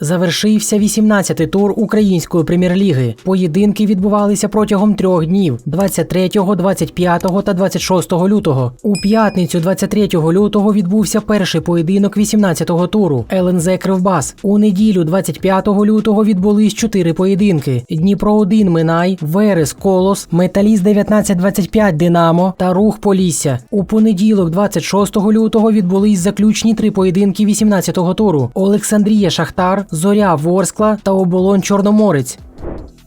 Завершився 18-й тур української прем'єр-ліги. Поєдинки відбувалися протягом трьох днів: 23, 25 та 26 лютого. У п'ятницю, 23 лютого, відбувся перший поєдинок 18-го туру ЛНЗ Кривбас. У неділю, 25 лютого, відбулись чотири поєдинки: Дніпро 1 Минай, Верес Колос, Металіст 1925 Динамо та Рух Полісся. У понеділок, 26 лютого, відбулись заключні три поєдинки 18-го туру: Олександрія Шахтар. Зоря Ворскла та оболонь Чорноморець.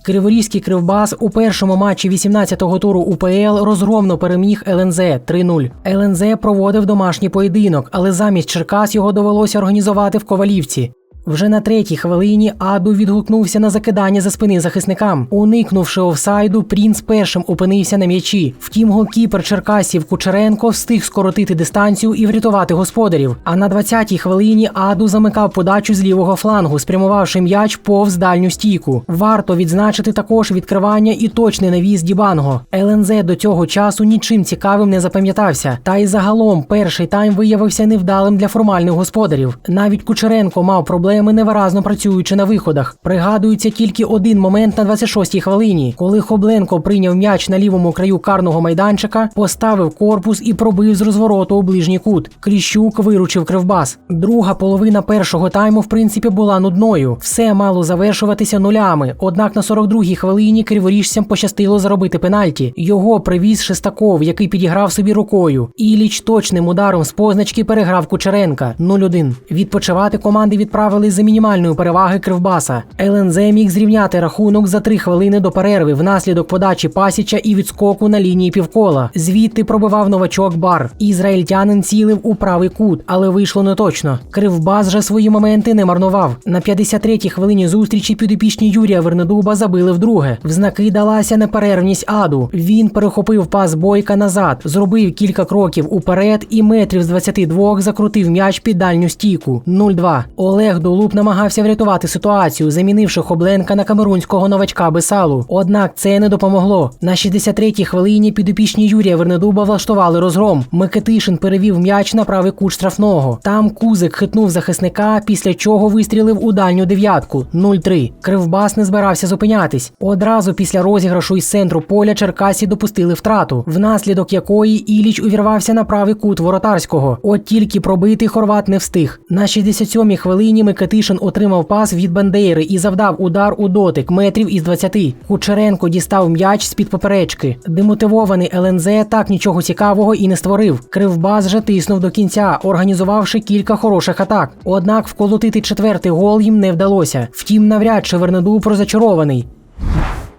Криворізький кривбас у першому матчі 18-го туру УПЛ розгромно переміг ЛНЗ 3-0. ЛНЗ проводив домашній поєдинок, але замість Черкас його довелося організувати в Ковалівці. Вже на третій хвилині Аду відгукнувся на закидання за спини захисникам. Уникнувши офсайду, Прінц першим опинився на м'ячі. Втім, голкіпер Черкасів Кучеренко встиг скоротити дистанцію і врятувати господарів. А на 20-й хвилині Аду замикав подачу з лівого флангу, спрямувавши м'яч повз дальню стійку. Варто відзначити також відкривання і точний навіз Дібанго. ЛНЗ до цього часу нічим цікавим не запам'ятався. Та й загалом перший тайм виявився невдалим для формальних господарів. Навіть Кучеренко мав проблеми невиразно працюючи на виходах. Пригадується тільки один момент на 26-й хвилині, коли Хобленко прийняв м'яч на лівому краю карного майданчика, поставив корпус і пробив з розвороту у ближній кут. Кліщук виручив кривбас. Друга половина першого тайму, в принципі, була нудною. Все мало завершуватися нулями. Однак на 42-й хвилині криворіжцям пощастило заробити пенальті. Його привіз Шестаков, який підіграв собі рукою. Іліч точним ударом з позначки переграв Кучеренка 0-1. Відпочивати команди відправили за мінімальної переваги Кривбаса. ЛНЗ міг зрівняти рахунок за три хвилини до перерви внаслідок подачі пасіча і відскоку на лінії півкола. Звідти пробивав новачок бар. Ізраїльтянин цілив у правий кут, але вийшло не точно. Кривбас же свої моменти не марнував. На 53-й хвилині зустрічі підопічні Юрія Вернедуба забили вдруге. В знаки далася неперервність аду. Він перехопив пас бойка назад, зробив кілька кроків уперед і метрів з 22 закрутив м'яч під дальню стійку. 0-2. Олег Долуб намагався врятувати ситуацію, замінивши Хобленка на камерунського новачка Бесалу. Однак це не допомогло. На 63-й хвилині підопічні Юрія Вернедуба влаштували розгром. Микитишин перевів м'яч на правий кут штрафного. Там Кузик хитнув захисника, після чого вистрілив у дальню дев'ятку 0-3. Кривбас не збирався зупинятись. Одразу після розіграшу із центру поля Черкасі допустили втрату, внаслідок якої Іліч увірвався на правий кут воротарського. От тільки пробитий хорват не встиг. На 67-й хвилині Микитишин отримав пас від Бандейри і завдав удар у дотик метрів із 20. Кучеренко дістав м'яч з-під поперечки. Демотивований ЛНЗ так нічого цікавого і не створив. Кривбас же тиснув до кінця, організувавши кілька хороших атак. Однак вколотити четвертий гол їм не вдалося. Втім, навряд чи Вернедуб розочарований.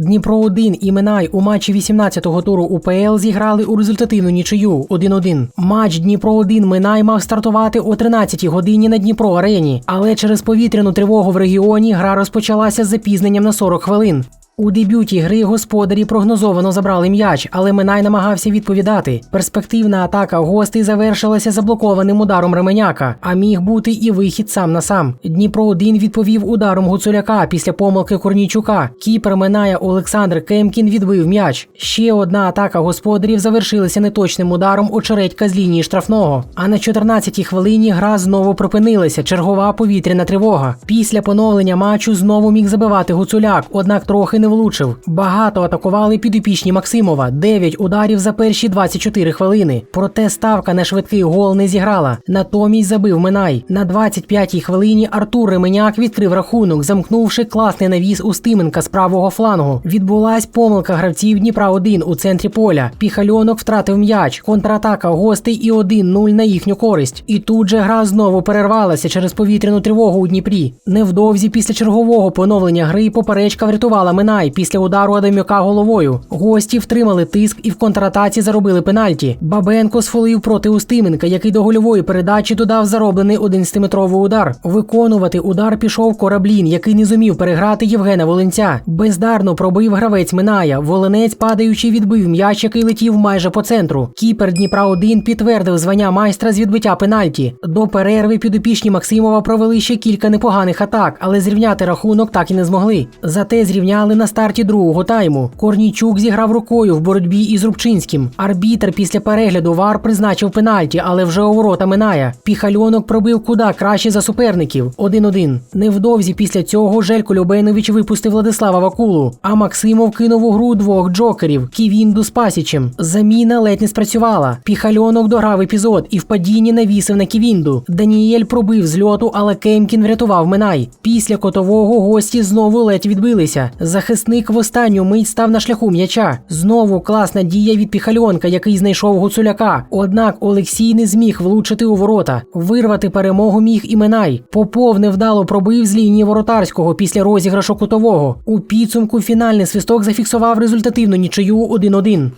Дніпро 1 і Минай у матчі 18-го туру УПЛ зіграли у результативну нічию 1-1. Матч Дніпро 1 Минай мав стартувати о 13-й годині на Дніпро арені, але через повітряну тривогу в регіоні гра розпочалася з запізненням на 40 хвилин. У дебюті гри господарі прогнозовано забрали м'яч, але Минай намагався відповідати. Перспективна атака гостей завершилася заблокованим ударом Ременяка, а міг бути і вихід сам на сам. Дніпро 1 відповів ударом Гуцуляка після помилки Корнійчука. Кіпер Миная Олександр Кемкін відбив м'яч. Ще одна атака господарів завершилася неточним ударом очередька з лінії штрафного. А на 14-й хвилині гра знову припинилася. Чергова повітряна тривога. Після поновлення матчу знову міг забивати Гуцуляк, однак трохи не влучив. Багато атакували підопічні Максимова, 9 ударів за перші 24 хвилини. Проте ставка на швидкий гол не зіграла. Натомість забив Минай. На 25-й хвилині Артур Ременяк відкрив рахунок, замкнувши класний навіс Стименка з правого флангу. Відбулась помилка гравців Дніпра 1 у центрі поля. Піхальонок втратив м'яч, контратака гостей і 1-0 на їхню користь. І тут же гра знову перервалася через повітряну тривогу у Дніпрі. Невдовзі після чергового поновлення гри поперечка врятувала Минай. Минай після удару Адамюка головою. Гості втримали тиск і в контратаці заробили пенальті. Бабенко сфолив проти Устименка, який до гольової передачі додав зароблений 11-метровий удар. Виконувати удар пішов Кораблін, який не зумів переграти Євгена Волинця. Бездарно пробив гравець Миная. Волинець, падаючи, відбив м'яч, який летів майже по центру. Кіпер Дніпра 1 підтвердив звання майстра з відбиття пенальті. До перерви підопічні Максимова провели ще кілька непоганих атак, але зрівняти рахунок так і не змогли. Зате зрівняли на старті другого тайму. Корнійчук зіграв рукою в боротьбі із Рубчинським. Арбітр після перегляду вар призначив пенальті, але вже у ворота минає. Піхальонок пробив куда краще за суперників. 1-1. Невдовзі після цього Желько Любенович випустив Владислава Вакулу, а Максимов кинув у гру двох джокерів Ківінду з Пасічем. Заміна ледь не спрацювала. Піхальонок дограв епізод і в падінні навісив на Ківінду. Даніель пробив з льоту, але Кемкін врятував Минай. Після котового гості знову ледь відбилися. Захисник в останню мить став на шляху м'яча. Знову класна дія від Піхальонка, який знайшов Гуцуляка. Однак Олексій не зміг влучити у ворота. Вирвати перемогу міг і Минай. Попов невдало пробив з лінії воротарського після розіграшу кутового. У підсумку фінальний свисток зафіксував результативну нічию 1-1.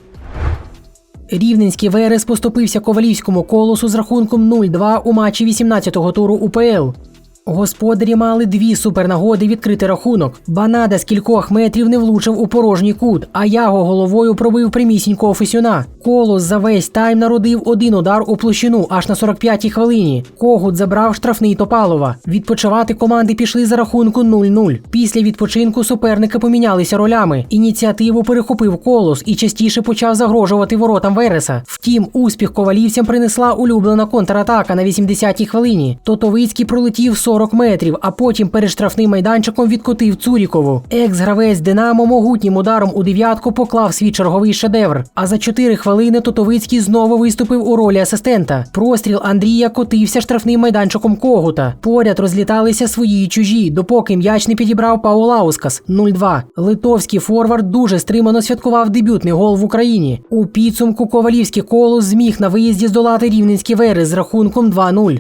Рівненський Верес поступився ковалівському колосу з рахунком 0-2 у матчі 18-го туру УПЛ. Господарі мали дві супернагоди відкрити рахунок. Банада з кількох метрів не влучив у порожній кут, а яго головою пробив прямісінького фесюна. Колос за весь тайм народив один удар у площину аж на 45-й хвилині. Когут забрав штрафний Топалова. Відпочивати команди пішли за рахунку 0-0. Після відпочинку суперники помінялися ролями. Ініціативу перехопив колос і частіше почав загрожувати воротам Вереса. Втім, успіх ковалівцям принесла улюблена контратака на 80-й хвилині. Тотовицький пролетів 40 метрів, а потім перед штрафним майданчиком відкотив Цурікову. Екс-гравець Динамо могутнім ударом у дев'ятку поклав свій черговий шедевр. А за 4 хвилини Тотовицький знову виступив у ролі асистента. Простріл Андрія котився штрафним майданчиком Когута. Поряд розліталися свої й чужі, допоки м'яч не підібрав Паулаускас 0-2. Литовський форвард дуже стримано святкував дебютний гол в Україні. У підсумку Ковалівський колос зміг на виїзді здолати рівненський верес з рахунком 2-0.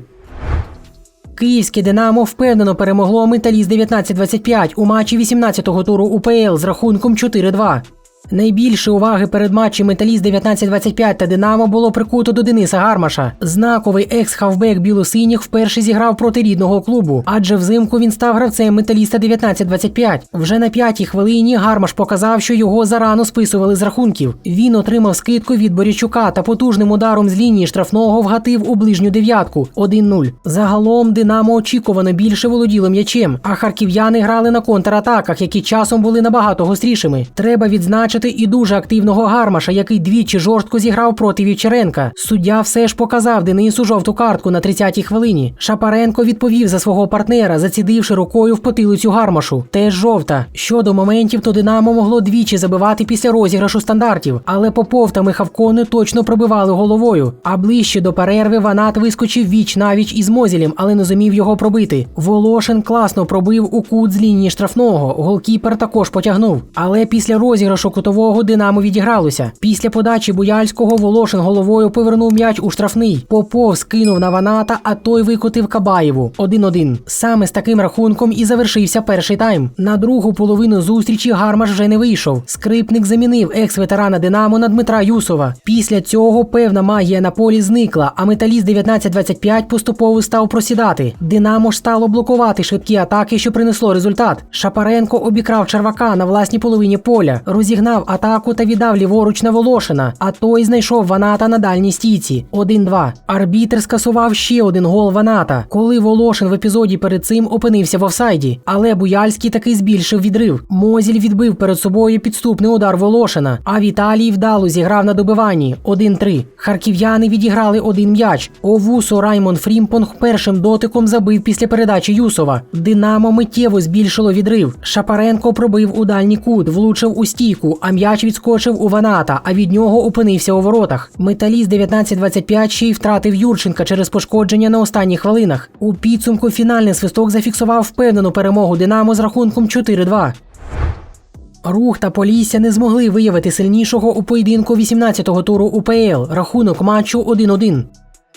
Київське Динамо впевнено перемогло Металіст 19-25 у матчі 18-го туру УПЛ з рахунком 4-2. Найбільше уваги перед матчем Металіст 19-25 та Динамо було прикуто до Дениса Гармаша. Знаковий екс-хавбек білосиніх вперше зіграв проти рідного клубу, адже взимку він став гравцем Металіста 19-25. Вже на п'ятій хвилині Гармаш показав, що його зарано списували з рахунків. Він отримав скидку від Борячука та потужним ударом з лінії штрафного вгатив у ближню дев'ятку 1-0. Загалом Динамо очікувано більше володіло м'ячем, а харків'яни грали на контратаках, які часом були набагато гострішими. Треба відзначити і дуже активного гармаша, який двічі жорстко зіграв проти Вівчаренка. Суддя все ж показав Денису жовту картку на 30-й хвилині. Шапаренко відповів за свого партнера, зацідивши рукою в потилицю гармашу. Теж жовта. Щодо моментів, то Динамо могло двічі забивати після розіграшу стандартів, але Попов та Михавко не точно пробивали головою. А ближче до перерви Ванат вискочив віч навіч із Мозілем, але не зумів його пробити. Волошин класно пробив у кут з лінії штрафного. Голкіпер також потягнув. Але після розіграшу кутового Динамо відігралося. Після подачі Буяльського Волошин головою повернув м'яч у штрафний. Попов скинув на Ваната, а той викотив Кабаєву 1-1. Саме з таким рахунком і завершився перший тайм. На другу половину зустрічі Гармаш вже не вийшов. Скрипник замінив екс-ветерана Динамо на Дмитра Юсова. Після цього певна магія на полі зникла, а металіст 19-25 поступово став просідати. Динамо ж стало блокувати швидкі атаки, що принесло результат. Шапаренко обікрав Червака на власній половині поля, розігнав атаку та віддав ліворуч на Волошина, а той знайшов Ваната на дальній стійці. 1-2. Арбітр скасував ще один гол Ваната, коли Волошин в епізоді перед цим опинився в офсайді. Але Буяльський таки збільшив відрив. Мозіль відбив перед собою підступний удар Волошина, а Віталій вдало зіграв на добиванні 1-3. Харків'яни відіграли один м'яч. Овусо Раймон Фрімпонг першим дотиком забив після передачі Юсова. Динамо миттєво збільшило відрив. Шапаренко пробив у дальній кут, влучив у стійку, а м'яч відскочив у Ваната, а від нього опинився у воротах. Металіст 19-25 ще й втратив Юрченка через пошкодження на останніх хвилинах. У підсумку фінальний свисток зафіксував впевнену перемогу Динамо з рахунком 4-2. Рух та Полісся не змогли виявити сильнішого у поєдинку 18-го туру УПЛ. Рахунок матчу 1-1.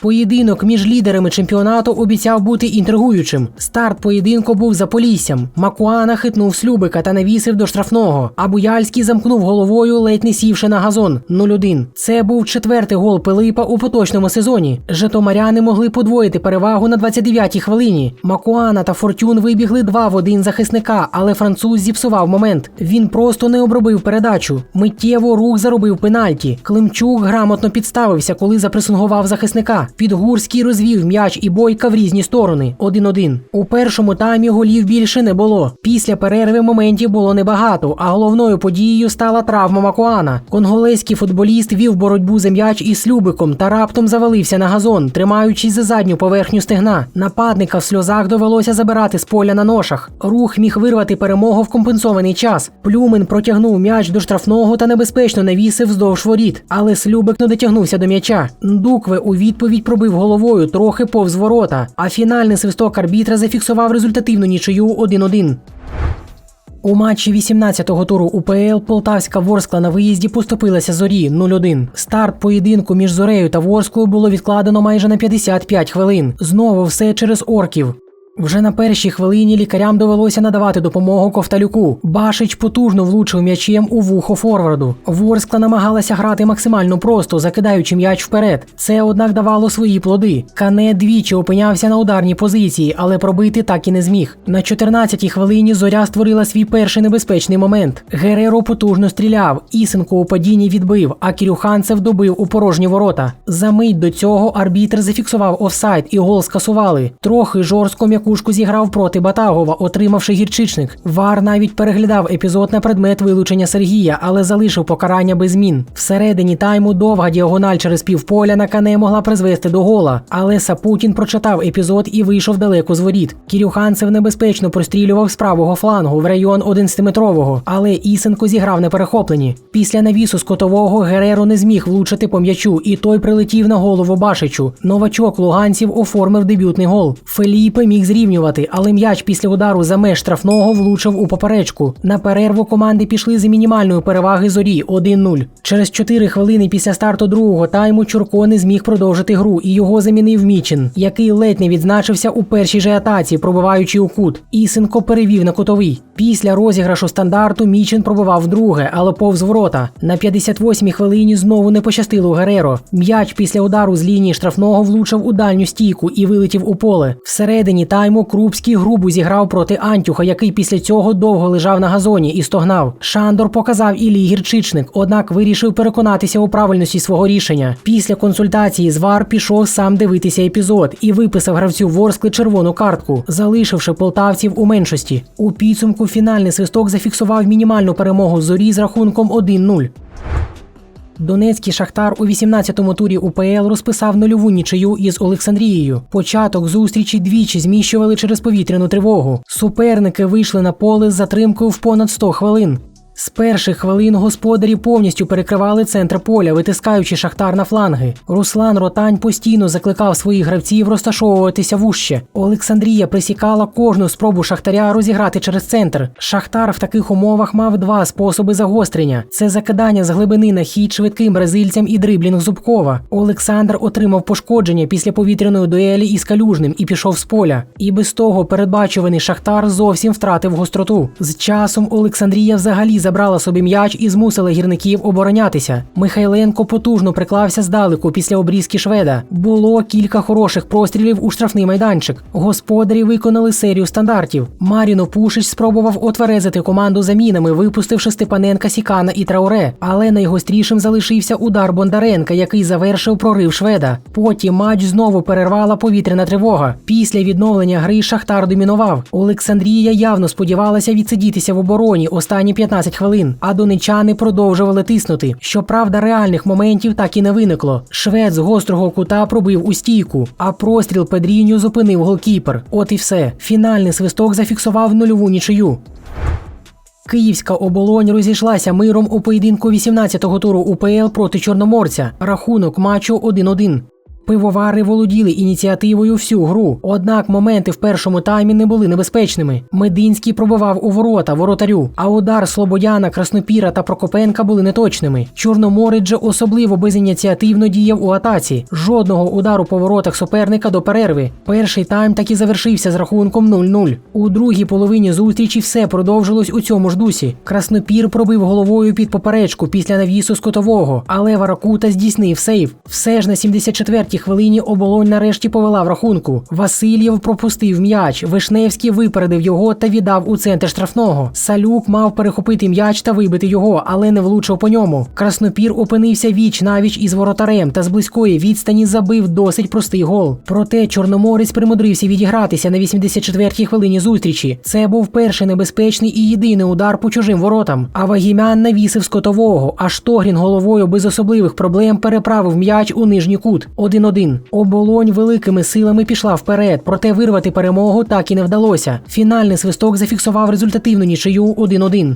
Поєдинок між лідерами чемпіонату обіцяв бути інтригуючим. Старт поєдинку був за Поліссям. Макуана хитнув Слюбика та навісив до штрафного. А Буяльський замкнув головою, ледь не сівши на газон 0-1. Це був четвертий гол Пилипа у поточному сезоні. Житомиряни могли подвоїти перевагу на 29-й хвилині. Макуана та Фортюн вибігли два в один захисника, але француз зіпсував момент. Він просто не обробив передачу. Миттєво рух заробив пенальті. Климчук грамотно підставився, коли запресингував захисника. Підгурський розвів м'яч і бойка в різні сторони. 1-1. У першому таймі голів більше не було. Після перерви моментів було небагато, а головною подією стала травма Макуана. Конголезький футболіст вів боротьбу за м'яч із Слюбиком та раптом завалився на газон, тримаючись за задню поверхню стегна. Нападника в сльозах довелося забирати з поля на ношах. Рух міг вирвати перемогу в компенсований час. Плюмин протягнув м'яч до штрафного та небезпечно навісив вздовж воріт, але Слюбик не дотягнувся до м'яча. Дукве у відповідь пробив головою трохи повз ворота, а фінальний свисток арбітра зафіксував результативну нічию 1-1. У матчі 18-го туру УПЛ Полтавська Ворскла на виїзді поступилася зорі 0-1. Старт поєдинку між Зорею та Ворсклою було відкладено майже на 55 хвилин. Знову все через орків. Вже на першій хвилині лікарям довелося надавати допомогу Ковталюку. Башич потужно влучив м'ячем у вухо форварду. Ворскла намагалася грати максимально просто, закидаючи м'яч вперед. Це, однак, давало свої плоди. Кане двічі опинявся на ударній позиції, але пробити так і не зміг. На 14-й хвилині зоря створила свій перший небезпечний момент. Гереро потужно стріляв, Ісенко у падінні відбив, а Кірюханцев добив у порожні ворота. За мить до цього арбітр зафіксував офсайд і гол скасували. Трохи жорстко м'якушку зіграв проти Батагова, отримавши гірчичник. Вар навіть переглядав епізод на предмет вилучення Сергія, але залишив покарання без змін. Всередині тайму довга діагональ через півполя на кане могла призвести до гола. Але Сапутін прочитав епізод і вийшов далеко з воріт. Кірюханцев небезпечно прострілював з правого флангу в район 11-метрового, але Ісенко зіграв на перехопленні. Після навісу з котового Гереро не зміг влучити по м'ячу, і той прилетів на голову Башичу. Новачок луганців оформив дебютний гол. Феліпе міг зрівнювати, але м'яч після удару за меж штрафного влучив у поперечку. На перерву команди пішли з мінімальної переваги зорі 1-0. Через 4 хвилини після старту другого тайму Чурко не зміг продовжити гру, і його замінив Мічин, який ледь не відзначився у першій же атаці, пробиваючи у кут. Ісенко перевів на кутовий. Після розіграшу стандарту Мічин пробивав вдруге, але повз ворота. На 58-й хвилині знову не пощастило Гереро. М'яч після удару з лінії штрафного влучив у дальню стійку і вилетів у поле. Всередині тайму Крупський грубо зіграв проти Антюха, який після цього довго лежав на газоні і стогнав. Шандор показав Іллі гірчичник, однак вирішив переконатися у правильності свого рішення. Після консультації з ВАР пішов сам дивитися епізод і виписав гравцю Ворскли червону картку, залишивши полтавців у меншості. У підсумку фінальний свисток зафіксував мінімальну перемогу зорі з рахунком 1-0. Донецький шахтар у 18-му турі УПЛ розписав нульову нічию із Олександрією. Початок зустрічі двічі зміщували через повітряну тривогу. Суперники вийшли на поле з затримкою в понад 100 хвилин. З перших хвилин господарі повністю перекривали центр поля, витискаючи шахтар на фланги. Руслан Ротань постійно закликав своїх гравців розташовуватися вужче. Олександрія присікала кожну спробу шахтаря розіграти через центр. Шахтар в таких умовах мав два способи загострення: це закидання з глибини на хід швидким бразильцям і дриблінг Зубкова. Олександр отримав пошкодження після повітряної дуелі із калюжним і пішов з поля. І без того передбачуваний шахтар зовсім втратив гостроту. З часом Олександрія взагалі забрала собі м'яч і змусила гірників оборонятися. Михайленко потужно приклався здалеку після обрізки шведа. Було кілька хороших прострілів у штрафний майданчик. Господарі виконали серію стандартів. Маріно Пушич спробував отверезити команду замінами, випустивши Степаненка, Сікана і Трауре. Але найгострішим залишився удар Бондаренка, який завершив прорив шведа. Потім матч знову перервала повітряна тривога. Після відновлення гри Шахтар домінував. Олександрія явно сподівалася відсидітися в обороні останні 15 хвилин, а донечани продовжували тиснути. Щоправда, реальних моментів так і не виникло. Швед з гострого кута пробив у стійку, а простріл Педріню зупинив голкіпер. От і все. Фінальний свисток зафіксував нульову нічию. Київська оболонь розійшлася миром у поєдинку 18-го туру УПЛ проти Чорноморця. Рахунок матчу 1-1. Пивовари володіли ініціативою всю гру. Однак моменти в першому таймі не були небезпечними. Мединський пробивав у ворота воротарю, а удар Слободяна, Краснопіра та Прокопенка були неточними. Чорноморець же особливо безініціативно діяв у атаці. Жодного удару по воротах суперника до перерви. Перший тайм так і завершився з рахунком 0-0. У другій половині зустрічі все продовжилось у цьому ж дусі. Краснопір пробив головою під поперечку після навісу скотового, але Варакута здійснив сейв. Все ж на 74-й хвилині оболонь нарешті повела в рахунку. Васильєв пропустив м'яч. Вишневський випередив його та віддав у центр штрафного. Салюк мав перехопити м'яч та вибити його, але не влучив по ньому. Краснопір опинився віч навіч із воротарем та з близької відстані забив досить простий гол. Проте Чорноморець примудрився відігратися на 84-й хвилині зустрічі. Це був перший небезпечний і єдиний удар по чужим воротам. А Вагімян навісив скотового, а Штогрін головою без особливих проблем переправив м'яч у нижній кут. 1-1. Оболонь великими силами пішла вперед, проте вирвати перемогу так і не вдалося. Фінальний свисток зафіксував результативну нічию 1-1.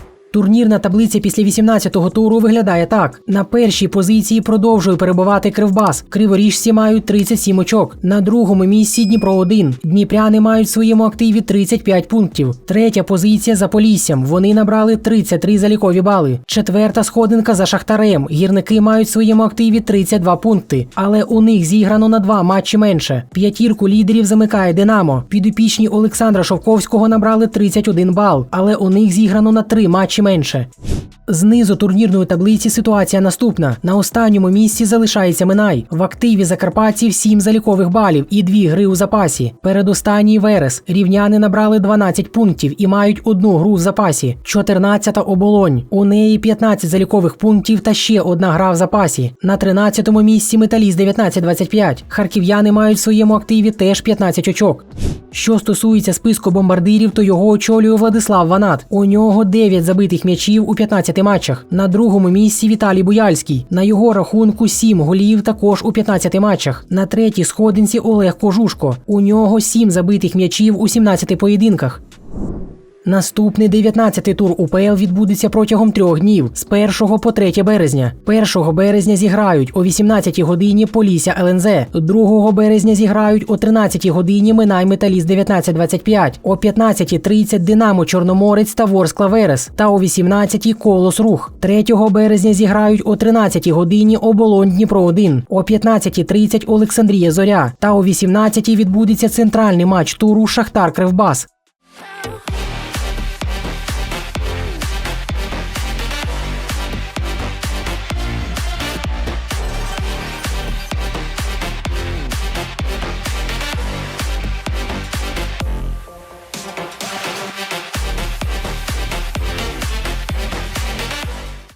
Турнірна таблиця після 18-го туру виглядає так: на першій позиції продовжує перебувати Кривбас. Криворіжці мають 37 очок. На другому місці Дніпро 1 Дніпряни мають в своєму активі 35 пунктів. Третя позиція за Поліссям. Вони набрали 33 залікові бали. Четверта сходинка за Шахтарем. Гірники мають в своєму активі 32 пункти, але у них зіграно на два матчі менше. П'ятірку лідерів замикає Динамо. Підопічні Олександра Шовковського набрали 31 бал, але у них зіграно на три матчі менше. Знизу турнірної таблиці ситуація наступна: на останньому місці залишається Минай. В активі закарпатців 7 залікових балів і 2 гри у запасі. Передостанній Верес. Рівняни набрали 12 пунктів і мають одну гру в запасі. 14-та оболонь. У неї 15 залікових пунктів та ще одна гра в запасі. На 13-му місці Металіст 19-25. Харків'яни мають в своєму активі теж 15 очок. Що стосується списку бомбардирів, то його очолює Владислав Ванат. У нього 9 забитих м'ячів у 15 матчах. На другому місці Віталій Буяльський. На його рахунку 7 голів також у 15 матчах. На третій сходинці Олег Кожушко. У нього 7 забитих м'ячів у 17 поєдинках. Наступний 19-й тур УПЛ відбудеться протягом трьох днів з 1 по 3 березня. 1 березня зіграють о 18-й годині Полісся ЛНЗ. 2 березня зіграють о 13 годині Минай Металіст 1925, о 15.30 Динамо Чорноморець та Ворскла Верес та о 18 Колос Рух. 3 березня зіграють о 13 годині Оболонь Дніпро 1, о 15.30 Олександрія Зоря та о 18 відбудеться центральний матч туру Шахтар Кривбас.